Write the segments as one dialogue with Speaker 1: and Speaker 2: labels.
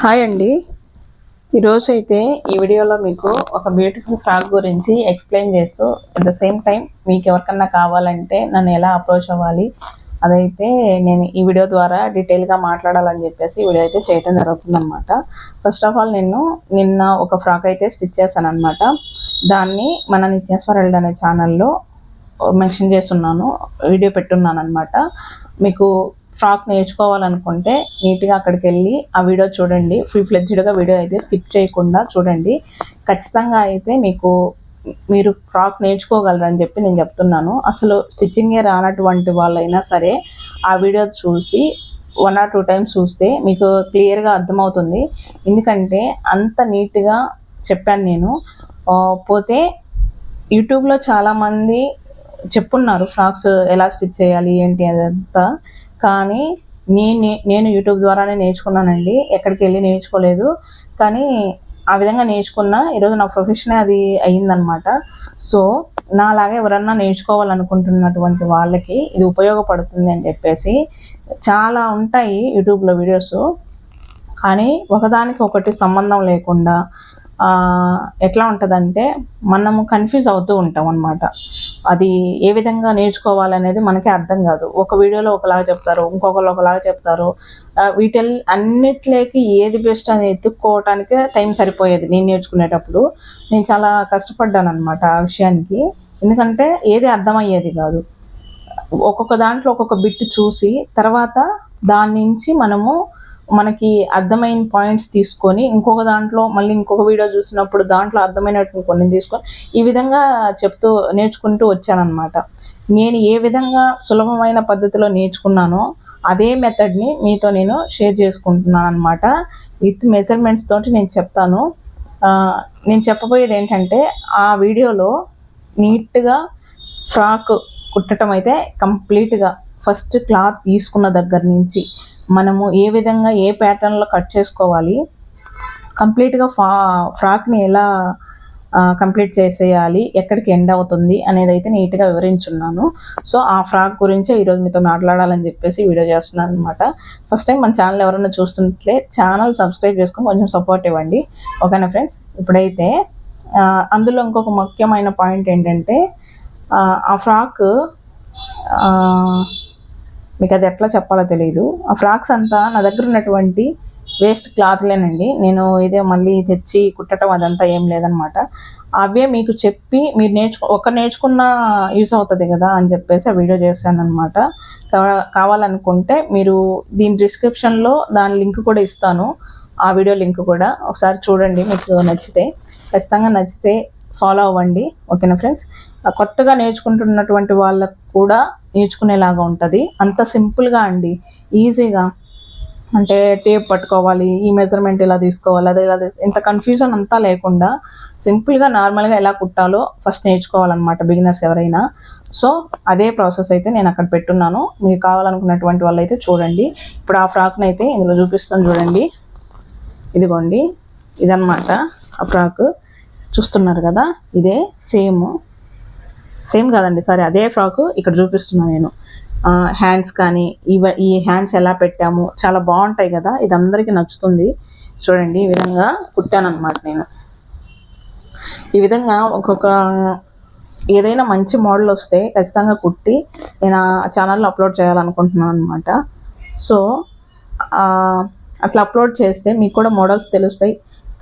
Speaker 1: Hi అండి. ఈరోజు అయితే ఈ వీడియోలో మీకు ఒక బ్యూటిఫుల్ ఫ్రాక్ గురించి ఎక్స్ప్లెయిన్ చేస్తూ అట్ ద సేమ్ టైం మీకు ఎవరికన్నా కావాలంటే నన్ను ఎలా అప్రోచ్ అవ్వాలి అదైతే నేను ఈ వీడియో ద్వారా డీటెయిల్గా మాట్లాడాలని చెప్పేసి వీడియో అయితే చేయడం జరుగుతుందన్నమాట. ఫస్ట్ ఆఫ్ ఆల్ నేను నిన్న ఒక ఫ్రాక్ అయితే స్టిచ్ చేశాను అనమాట దాన్ని మన నిత్యేశ్వరల్డ్ అనే ఛానల్లో మెన్షన్ చేస్తున్నాను వీడియో పెట్టున్నాను అనమాట మీకు ఫ్రాక్ నేర్చుకోవాలనుకుంటే నీట్గా అక్కడికి వెళ్ళి ఆ వీడియో చూడండి. ఫుల్ ఫ్లెడ్జ్డ్గా వీడియో అయితే స్కిప్ చేయకుండా చూడండి. ఖచ్చితంగా అయితే మీకు మీరు ఫ్రాక్ నేర్చుకోగలరని చెప్పి నేను చెప్తున్నాను. అసలు స్టిచ్చింగే రానటువంటి వాళ్ళైనా సరే ఆ వీడియో చూసి వన్ ఆర్ టూ టైమ్స్ చూస్తే మీకు క్లియర్గా అర్థమవుతుంది. ఎందుకంటే అంత నీట్గా చెప్పాను నేను. పోతే యూట్యూబ్లో చాలామంది చెప్పున్నారు ఫ్రాక్స్ ఎలా స్టిచ్ చేయాలి ఏంటి అదంతా. కానీ నేను నేను యూట్యూబ్ ద్వారానే నేర్చుకున్నానండి. ఎక్కడికి వెళ్ళి నేర్చుకోలేదు. కానీ ఆ విధంగా నేర్చుకున్న ఈరోజు నా ప్రొఫెషనే అది అయ్యిందనమాట. సో నాలాగా ఎవరన్నా నేర్చుకోవాలనుకుంటున్నటువంటి వాళ్ళకి ఇది ఉపయోగపడుతుంది అని చెప్పేసి చాలా ఉంటాయి యూట్యూబ్లో వీడియోస్. కానీ ఒకదానికి ఒకటి సంబంధం లేకుండా ఎట్లా ఉంటుందంటే మనము కన్ఫ్యూజ్ అవుతూ ఉంటాం అనమాట అది ఏ విధంగా నేర్చుకోవాలనేది మనకి అర్థం కాదు. ఒక వీడియోలో ఒకలాగా చెప్తారు ఇంకొకరు ఒకలాగా చెప్తారు. వీటిల్ అన్నిట్లోకి ఏది బెస్ట్ అని ఎత్తుక్కోవటానికే టైం సరిపోయేది నేను నేర్చుకునేటప్పుడు. నేను చాలా కష్టపడ్డాను అనమాట ఆ విషయానికి. ఎందుకంటే ఏది అర్థమయ్యేది కాదు. ఒక్కొక్క దాంట్లో ఒక్కొక్క బిట్ చూసి తర్వాత దాని నుంచి మనము మనకి అర్థమైన పాయింట్స్ తీసుకొని ఇంకొక దాంట్లో మళ్ళీ ఇంకొక వీడియో చూసినప్పుడు దాంట్లో అర్థమైనట్టు కొన్ని తీసుకొని ఈ విధంగా చెప్తూ నేర్చుకుంటూ వచ్చానమాట నేను ఏ విధంగా సులభమైన పద్ధతిలో నేర్చుకున్నానో అదే మెథడ్ని మీతో నేను షేర్ చేసుకుంటున్నాను అనమాట విత్ మెజర్మెంట్స్ తోటి నేను చెప్తాను. నేను చెప్పబోయేది ఏంటంటే ఆ వీడియోలో నీట్గా ఫ్రాక్ కుట్టడం అయితే కంప్లీట్గా ఫస్ట్ క్లాత్ తీసుకున్న దగ్గర నుంచి మనము ఏ విధంగా ఏ ప్యాటర్న్లో కట్ చేసుకోవాలి కంప్లీట్గా ఫా ఫ్రాక్ని ఎలా కంప్లీట్ చేసేయాలి ఎక్కడికి ఎండ్ అవుతుంది అనేది అయితే నీట్గా వివరించున్నాను. సో ఆ ఫ్రాక్ గురించి ఈరోజు మీతో మాట్లాడాలని చెప్పేసి వీడియో చేస్తున్నాను అనమాట ఫస్ట్ టైం మన ఛానల్ ఎవరైనా చూస్తుంటే ఛానల్ సబ్స్క్రైబ్ చేసుకొని కొంచెం సపోర్ట్ ఇవ్వండి. ఓకేనా ఫ్రెండ్స్? ఇప్పుడైతే అందులో ఇంకొక ముఖ్యమైన పాయింట్ ఏంటంటే ఆ ఫ్రాక్ మీకు అది ఎట్లా చెప్పాలో తెలియదు ఆ ఫ్రాక్స్ అంతా నా దగ్గర ఉన్నటువంటి వేస్ట్ క్లాత్లేనండి. నేను ఇదే మళ్ళీ తెచ్చి కుట్టడం అదంతా ఏం లేదనమాట. అవే మీకు చెప్పి మీరు నేర్చుకో ఒక నేర్చుకున్న యూస్ అవుతుంది కదా అని చెప్పేసి ఆ వీడియో చేశాను అనమాట కావాలనుకుంటే మీరు దీని డిస్క్రిప్షన్లో దాని లింక్ కూడా ఇస్తాను. ఆ వీడియో లింక్ కూడా. ఒకసారి చూడండి మీకు నచ్చితే. ఖచ్చితంగా నచ్చితే ఫాలో అవ్వండి ఓకేనా ఫ్రెండ్స్? కొత్తగా నేర్చుకుంటున్నటువంటి వాళ్ళకు కూడా నేర్చుకునేలాగా ఉంటుంది. అంత సింపుల్గా అండి ఈజీగా. అంటే టేప్ పట్టుకోవాలి ఈ మెజర్మెంట్ ఇలా తీసుకోవాలి అదే అదే ఇంత కన్ఫ్యూజన్ అంతా లేకుండా సింపుల్గా నార్మల్గా ఎలా కుట్టాలో ఫస్ట్ నేర్చుకోవాలన్నమాట బిగినర్స్ ఎవరైనా. సో అదే ప్రాసెస్ అయితే నేను అక్కడ పెట్టున్నాను. మీకు కావాలనుకున్నటువంటి వాళ్ళు అయితే చూడండి. ఇప్పుడు ఆ ఫ్రాక్ని అయితే ఇందులో చూపిస్తాను చూడండి. ఇదిగోండి ఇదన్నమాట ఆ ఫ్రాక్. చూస్తున్నారు కదా ఇదే సేమ్. సేమ్ కాదండి సారీ అదే ఫ్రాక్ ఇక్కడ చూపిస్తున్నాను నేను. హ్యాండ్స్ కానీ ఇవ ఈ హ్యాండ్స్ ఎలా పెట్టాము చాలా బాగుంటాయి కదా ఇది అందరికీ నచ్చుతుంది. చూడండి ఈ విధంగా కుట్టానమాట నేను. ఈ విధంగా ఒక్కొక్క ఏదైనా మంచి మోడల్ వస్తే ఖచ్చితంగా కుట్టి నేను ఆ ఛానల్లో అప్లోడ్ చేయాలనుకుంటున్నాను అనమాట సో అట్లా అప్లోడ్ చేస్తే మీకు కూడా మోడల్స్ తెలుస్తాయి.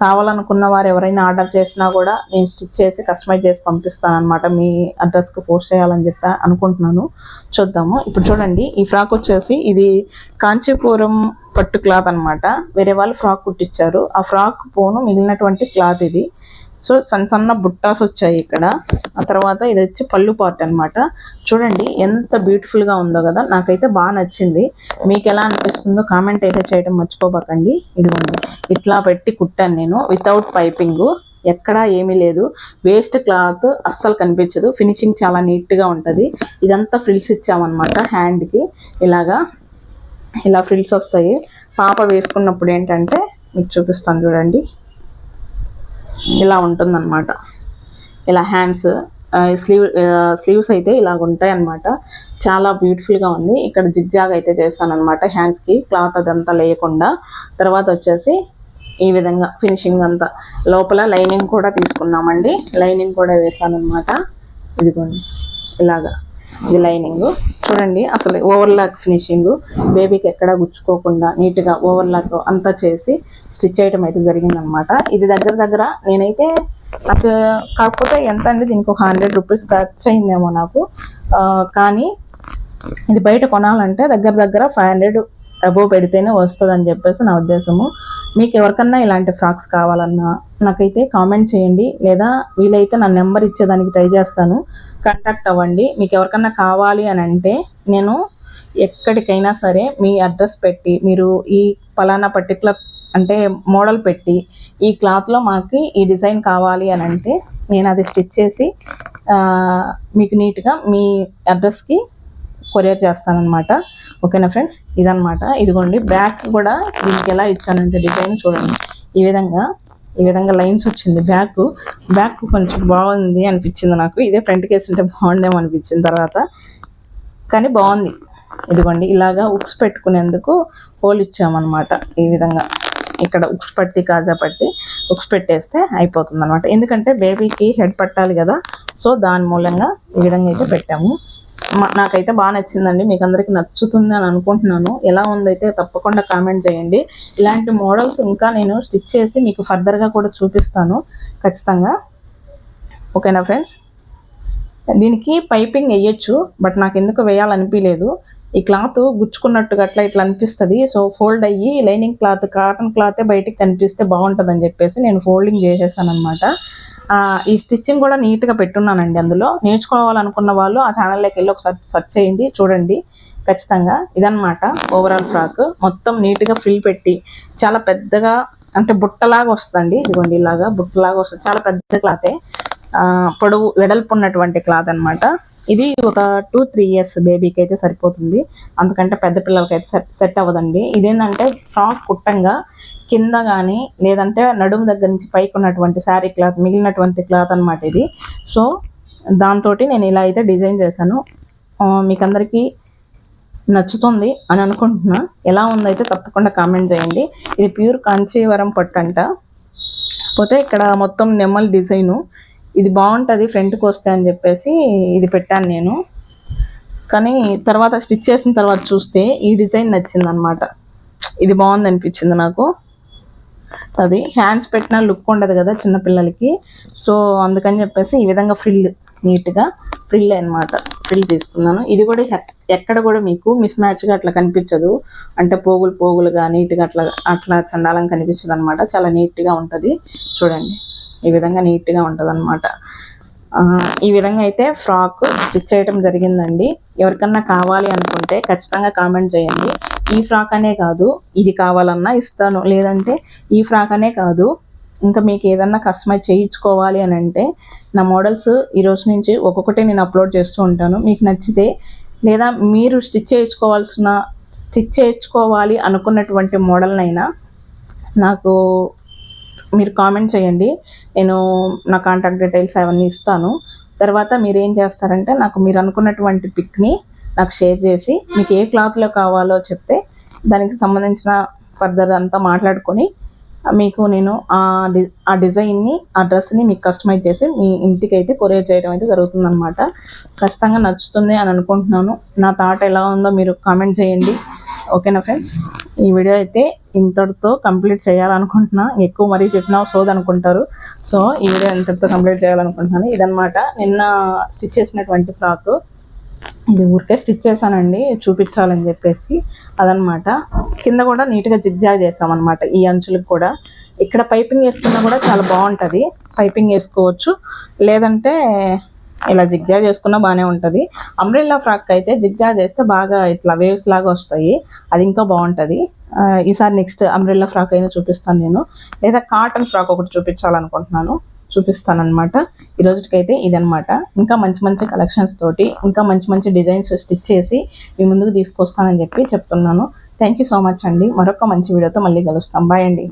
Speaker 1: కావాలనుకున్న వారు ఎవరైనా ఆర్డర్ చేసినా కూడా నేను స్టిచ్ చేసి కస్టమైజ్ చేసి పంపిస్తాను అనమాట మీ అడ్రస్కి పోస్ట్ చేయాలని చెప్పి అనుకుంటున్నాను. చూద్దాము. ఇప్పుడు చూడండి ఈ ఫ్రాక్ వచ్చేసి ఇది కాంచీపురం పట్టు క్లాత్ అనమాట వేరే వాళ్ళు ఫ్రాక్ కుట్టించారు ఆ ఫ్రాక్ పోను మిగిలినటువంటి క్లాత్ ఇది. సో సన్న సన్న బుట్టాస్ వచ్చాయి ఇక్కడ. ఆ తర్వాత ఇది వచ్చి పళ్ళు పార్ట్ అనమాట చూడండి ఎంత బ్యూటిఫుల్గా ఉందో కదా. నాకైతే బాగా నచ్చింది. మీకు ఎలా అనిపిస్తుందో కామెంట్ అయితే చేయడం మర్చిపోబాకండి. ఇదిగోండి ఇట్లా పెట్టి కుట్టాను నేను వితౌట్ పైపింగ్ ఎక్కడా ఏమీ లేదు. వేస్ట్ క్లాత్ అస్సలు కనిపించదు. ఫినిషింగ్ చాలా నీట్గా ఉంటుంది. ఇదంతా ఫ్రిల్స్ ఇచ్చామన్నమాట హ్యాండ్కి ఇలాగా ఇలా ఫ్రిల్స్ వస్తాయి. పాప వేసుకున్నప్పుడు ఏంటంటే మీకు చూపిస్తాను చూడండి. ఇలా ఉంటుందన్నమాట. ఇలా హ్యాండ్స్ స్లీవ్ స్లీవ్స్ అయితే ఇలాగ ఉంటాయి అనమాట చాలా బ్యూటిఫుల్గా ఉంది. ఇక్కడ జిగ్జాగ్ అయితే చేస్తాను అనమాట హ్యాండ్స్కి క్లాత్ అదంతా లేకుండా. తర్వాత వచ్చేసి ఈ విధంగా ఫినిషింగ్ అంతా. లోపల లైనింగ్ కూడా తీసుకున్నామండి. లైనింగ్ కూడా వేసాను అనమాట ఇదిగోండి. ఇలాగా. ఇది లైనింగ్. చూడండి అసలు ఓవర్లాక్ ఫినిషింగ్. బేబీకి ఎక్కడ గుచ్చుకోకుండా నీట్గా ఓవర్లాక్ అంతా చేసి స్టిచ్ చేయడం అయితే జరిగిందనమాట. ఇది దగ్గర దగ్గర నేనైతే నాకు కాకపోతే ఎంత అండి దీనికి ఒక హండ్రెడ్ రూపీస్ ఖర్చు అయిందేమో నాకు. కానీ ఇది బయట కొనాలంటే దగ్గర దగ్గర ఫైవ్ హండ్రెడ్ డబ్బు పెడితేనే వస్తుంది అని చెప్పేసి నా ఉద్దేశము. మీకు ఎవరికన్నా ఇలాంటి ఫ్రాక్స్ కావాలన్నా నాకైతే కామెంట్ చేయండి. లేదా వీలైతే నా నెంబర్ ఇచ్చేదానికి ట్రై చేస్తాను. కాంటాక్ట్ అవ్వండి. మీకు ఎవరికన్నా కావాలి అని అంటే నేను ఎక్కడికైనా సరే మీ అడ్రస్ పెట్టి మీరు ఈ ఫలానా పర్టికులర్ అంటే మోడల్ పెట్టి ఈ క్లాత్లో మాకు ఈ డిజైన్ కావాలి అని అంటే నేను అది స్టిచ్ చేసి మీకు నీట్గా మీ అడ్రస్కి కొరియర్ చేస్తానన్నమాట. ఓకేనా ఫ్రెండ్స్? ఇదనమాట ఇదిగోండి బ్యాక్ కూడా దీనికి ఎలా ఇచ్చానంటే డిజైన్ చూడండి. ఈ విధంగా ఈ విధంగా లైన్స్ వచ్చింది. బ్యాక్ బ్యాక్ కొంచెం బాగుంది అనిపించింది నాకు. ఇదే ఫ్రంట్కి ఉంటే బాగుండేమో అనిపించిన తర్వాత. కానీ బాగుంది. ఇదిగోండి ఇలాగా ఉక్స్ పెట్టుకునేందుకు హోల్ ఇచ్చామన్నమాట. ఈ విధంగా ఇక్కడ ఉక్స్ పట్టి కాజా పట్టి ఉక్స్ పెట్టేస్తే అయిపోతుంది అనమాట ఎందుకంటే బేబీకి హెడ్ పట్టాలి కదా. సో దాని మూలంగా ఈ విధంగా అయితే పెట్టాము. నాకైతే బాగా నచ్చిందండి. మీకు అందరికి నచ్చుతుంది అని అనుకుంటున్నాను. ఎలా ఉందైతే తప్పకుండా కామెంట్ చేయండి. ఇలాంటి మోడల్స్ ఇంకా నేను స్టిచ్ చేసి మీకు ఫర్దర్గా కూడా చూపిస్తాను. ఖచ్చితంగా. ఓకేనా ఫ్రెండ్స్? దీనికి పైపింగ్ వేయచ్చు బట్ నాకు ఎందుకు వేయాలనిపించలేదు ఈ క్లాత్ గుచ్చుకున్నట్టుగా అట్లా ఇట్లా అనిపిస్తుంది. సో ఫోల్డ్ అయ్యి లైనింగ్ క్లాత్ కాటన్ క్లాతే బయటికి కనిపిస్తే బాగుంటుందని చెప్పేసి నేను ఫోల్డింగ్ చేసేసాను అనమాట ఈ స్టిచ్చింగ్ కూడా నీట్గా పెట్టున్నానండి అందులో. నేర్చుకోవాలనుకున్న వాళ్ళు ఆ ఛానల్లోకి వెళ్ళి ఒకసారి సెర్చ్ చేయండి చూడండి. ఖచ్చితంగా ఇదనమాట ఓవరాల్ ఫ్రాక్ మొత్తం నీట్గా ఫిల్ పెట్టి చాలా పెద్దగా అంటే బుట్టలాగా వస్తుందండి. ఇదిగోండి ఇలాగా బుట్టలాగా వస్తుంది. చాలా పెద్ద క్లాతే. పొడవు వెడల్పు ఉన్నటువంటి క్లాత్ అనమాట ఇది ఒక టూ త్రీ ఇయర్స్ బేబీకి అయితే సరిపోతుంది. అందుకంటే పెద్ద పిల్లలకి అయితే సెట్ సెట్ అవ్వదండి. ఇదేంటంటే ఫ్రాక్ కుట్టంగా కింద కానీ లేదంటే నడుము దగ్గర నుంచి పైకి ఉన్నటువంటి శారీ క్లాత్ మిగిలినటువంటి క్లాత్ అనమాట ఇది. సో దాంతో నేను ఇలా అయితే డిజైన్ చేశాను. మీకు అందరికీ నచ్చుతుంది అని అనుకుంటున్నా. ఎలా ఉందైతే తప్పకుండా కామెంట్ చేయండి. ఇది ప్యూర్ కాంచీవరం పట్టు అంట. పోతే ఇక్కడ మొత్తం నెమల్ డిజైను. ఇది బాగుంటుంది ఫ్రంట్కి వస్తే అని చెప్పేసి ఇది పెట్టాను నేను. కానీ తర్వాత స్టిచ్ చేసిన తర్వాత చూస్తే ఈ డిజైన్ నచ్చింది అనమాట ఇది బాగుంది అనిపించింది నాకు. అది హ్యాండ్స్ పెట్టిన లుక్ ఉండదు కదా చిన్నపిల్లలకి సో అందుకని చెప్పేసి ఈ విధంగా ఫ్రిల్ నీట్గా ఫ్రిల్ అనమాట ఫ్రిల్ తీసుకున్నాను. ఇది కూడా ఎక్కడ కూడా మీకు మిస్ మ్యాచ్గా అట్లా కనిపించదు. అంటే పోగులు పోగులుగా నీట్గా అట్లా అట్లా చండాలం కనిపించదు అనమాట చాలా నీట్గా ఉంటుంది. చూడండి. ఈ విధంగా నీట్గా ఉంటుంది అనమాట ఈ విధంగా అయితే ఫ్రాక్ స్టిచ్ చేయడం జరిగిందండి. ఎవరికన్నా కావాలి అనుకుంటే ఖచ్చితంగా కామెంట్ చేయండి. ఈ ఫ్రాక్ అనే కాదు ఇది కావాలన్నా ఇస్తాను. లేదంటే ఈ ఫ్రాక్ అనే కాదు ఇంకా మీకు ఏదన్నా కస్టమైజ్ చేయించుకోవాలి అని అంటే నా మోడల్స్ ఈరోజు నుంచి ఒక్కొక్కటి నేను అప్లోడ్ చేస్తూ ఉంటాను. మీకు నచ్చితే లేదా మీరు స్టిచ్ చేయించుకోవాల్సిన స్టిచ్ చేయించుకోవాలి అనుకున్నటువంటి మోడల్నైనా నాకు మీరు కామెంట్ చేయండి. నేను నా కాంటాక్ట్ డీటెయిల్స్ అవన్నీ ఇస్తాను. తర్వాత మీరు ఏం చేస్తారంటే నాకు మీరు అనుకున్నటువంటి పిక్ని నాకు షేర్ చేసి మీకు ఏ క్లాత్లో కావాలో చెప్తే దానికి సంబంధించిన ఫర్దర్ అంతా మాట్లాడుకొని మీకు నేను ఆ డి ఆ డిజైన్ని ఆ డ్రెస్ని మీకు కస్టమైజ్ చేసి మీ ఇంటికి అయితే కొరియర్ చేయడం అయితే జరుగుతుందనమాట ఖచ్చితంగా నచ్చుతుంది అని అనుకుంటున్నాను. నా థాట్ ఎలా ఉందో మీరు కామెంట్ చేయండి. ఓకేనా ఫ్రెండ్స్? ఈ వీడియో అయితే ఇంతటితో కంప్లీట్ చేయాలనుకుంటున్నా. ఎక్కువ మరీ చెప్పినా సోది అనుకుంటారు. సో ఈ వీడియో ఇంతటితో కంప్లీట్ చేయాలనుకుంటున్నాను. ఇదనమాట నిన్న స్టిచ్ చేసినటువంటి ఫ్రాక్. ఇది ఊరికే స్టిచ్ చేశానండి చూపించాలని చెప్పేసి అదనమాట. కింద కూడా నీట్గా జిగ్జాగ్ చేసామన్నమాట ఈ అంచులకు కూడా. ఇక్కడ పైపింగ్ వేసుకున్నా కూడా చాలా బాగుంటుంది. పైపింగ్ వేసుకోవచ్చు. లేదంటే ఇలా జిగ్జాగ్ చేసుకున్నా బాగానే ఉంటుంది. అంబ్రెల్లా ఫ్రాక్ అయితే జిగ్జాగ్ చేస్తే బాగా ఇట్లా వేవ్స్ లాగా వస్తాయి. అది ఇంకా బాగుంటుంది. ఈసారి నెక్స్ట్ అంబ్రెల్లా ఫ్రాక్ అయినా చూపిస్తాను నేను. లేదా కాటన్ ఫ్రాక్ ఒకటి చూపించాలనుకుంటున్నాను. చూపిస్తానమాట ఈ రోజుకైతే ఇదనమాట ఇంకా మంచి మంచి కలెక్షన్స్ తోటి ఇంకా మంచి మంచి డిజైన్స్ స్టిచ్ చేసి మీ ముందుకు తీసుకొస్తానని చెప్పి చెప్తున్నాను. థ్యాంక్ యూ సో మచ్ అండి. మరొక మంచి వీడియోతో మళ్ళీ కలుస్తాం. బాయ్ అండి.